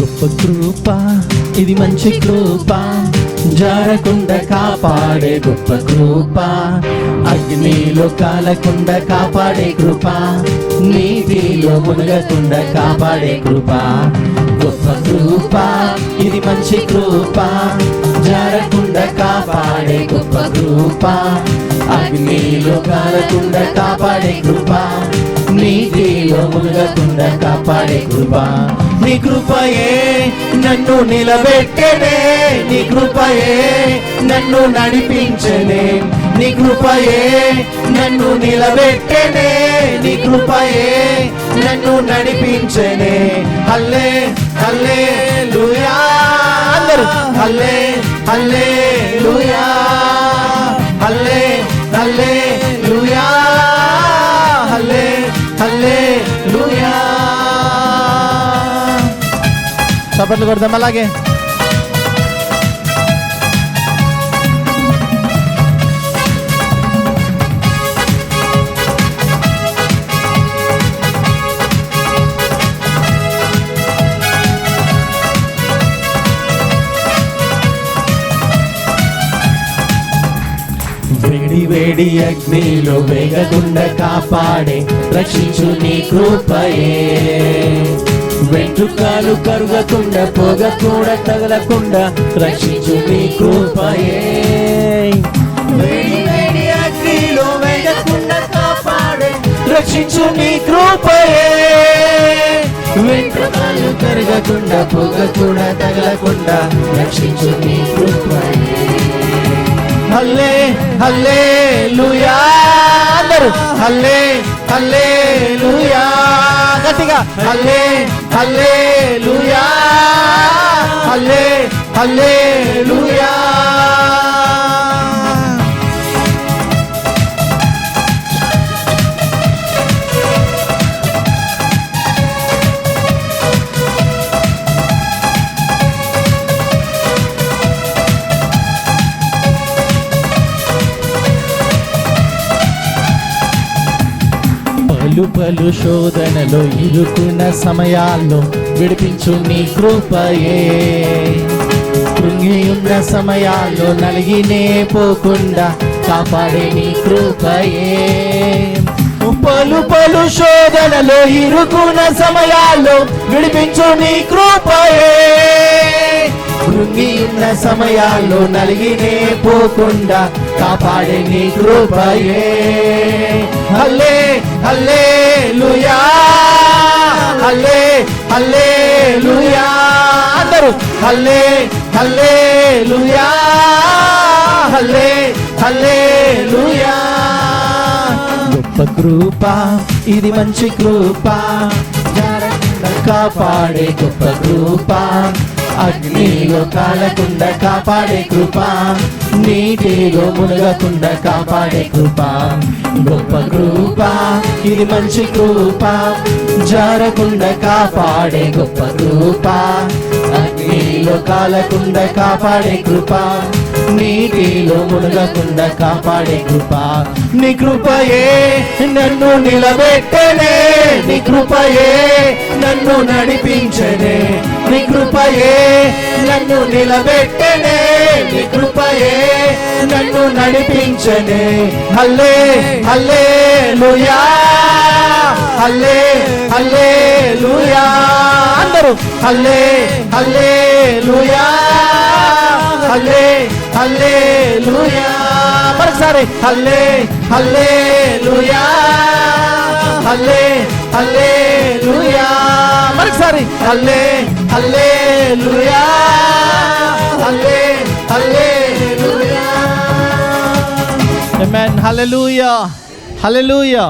గొప్ప కృప ఇది మంచి కృప. జారకుండా కాపాడే గొప్ప కృప. అగ్నిలో కాలకుండా కాపాడే కృప. నీటిలో మునగకుండా కాపాడే కృప. గొప్ప కృప ఇది మంచి కృప. జారకుండా కాపాడే గొప్ప కృప. అగ్నిలో కాలకుండా కాపాడే కృప. నీటిలో మునగకుండా కాపాడే కృప. నీ కృపయే నన్ను నిలబెట్టనే. నీ కృపయే నన్ను నడిపించనే. నీ కృపయే నన్ను నిలబెట్టనే. నీ కృపయే నన్ను నడిపించనే. హల్లే హల్లే లుయా. అందరూ హల్లే హల్లే. చప్పట్లు కొడదాం అలాగే వేడి వేడి అగ్నిలో వేగకుండా కాపాడే రక్షించు నీ కృపయే. వెంట్రుకాలు కరుగకుండా పొగ కూడా తగలకుండా రక్షించు నీ కృపయే. వేడి వేడి అగ్నిలో వేగకుండా కాపాడే రక్షించు నీ కృపయే. వెంట్రుకాలు కరగకుండా పొగ కూడా తగలకుండా రక్షించు నీ కృపయే. హల్లే హల్లే లుయా అందరూ హల్లే హల్లే లుయా గట్టిగా హల్లే హల్లే లుయా హల్లే హల్లే లుయా పలు పలు శోధనలో ఇరుకున్న సమయాల్లో విడిపించు నీ కృపయే. కృంగి ఉన్న సమయాల్లో నలిగినే పోకుండా కాపాడే నీ కృపయే. పలు పలు శోధనలో ఇరుకున్న సమయాల్లో విడిపించు నీ కృపయే. కృంగి ఉన్న సమయాల్లో నలిగినే పోకుండా కాపాడే నీ కృపయే. హల్లే హల్లే హల్లే హల్లే లుయా హల్లే హల్లే లుయా గొప్ప కృప ఇది మంచి కృప. కాపాడే గొప్ప కృప. అగ్నిలో కాలకుండా కాపాడే కృప. నీటిలో మునగకుండా కాపాడే కృప. గొప్ప కృప ఇది మంచి కృప. జారకుండా కాపాడే గొప్ప కృప. నీటిలో కాలకుండా కాపాడే కృప నీటిలో మునగకుండా కాపాడే కృప. నీ కృపయే నన్ను నిలబెట్టనే నీ కృపయే నన్ను నడిపించనే. నీ కృపయే నన్ను నిలబెట్టనే నీ కృపయే నన్ను నడిపించనే. హల్లే హల్లే లుయా హల్లే హల్లే లుయా. అందరూ హల్లే హల్లే లుయా హల్లే హల్లే లుయా మరొకసారి హల్లే హల్లే లుయా హల్లే హల్లే లుయా మరొకసారి హల్లే హల్లే లుయా హల్లే హల్లే లుయా Amen. Hallelujah. Hallelujah.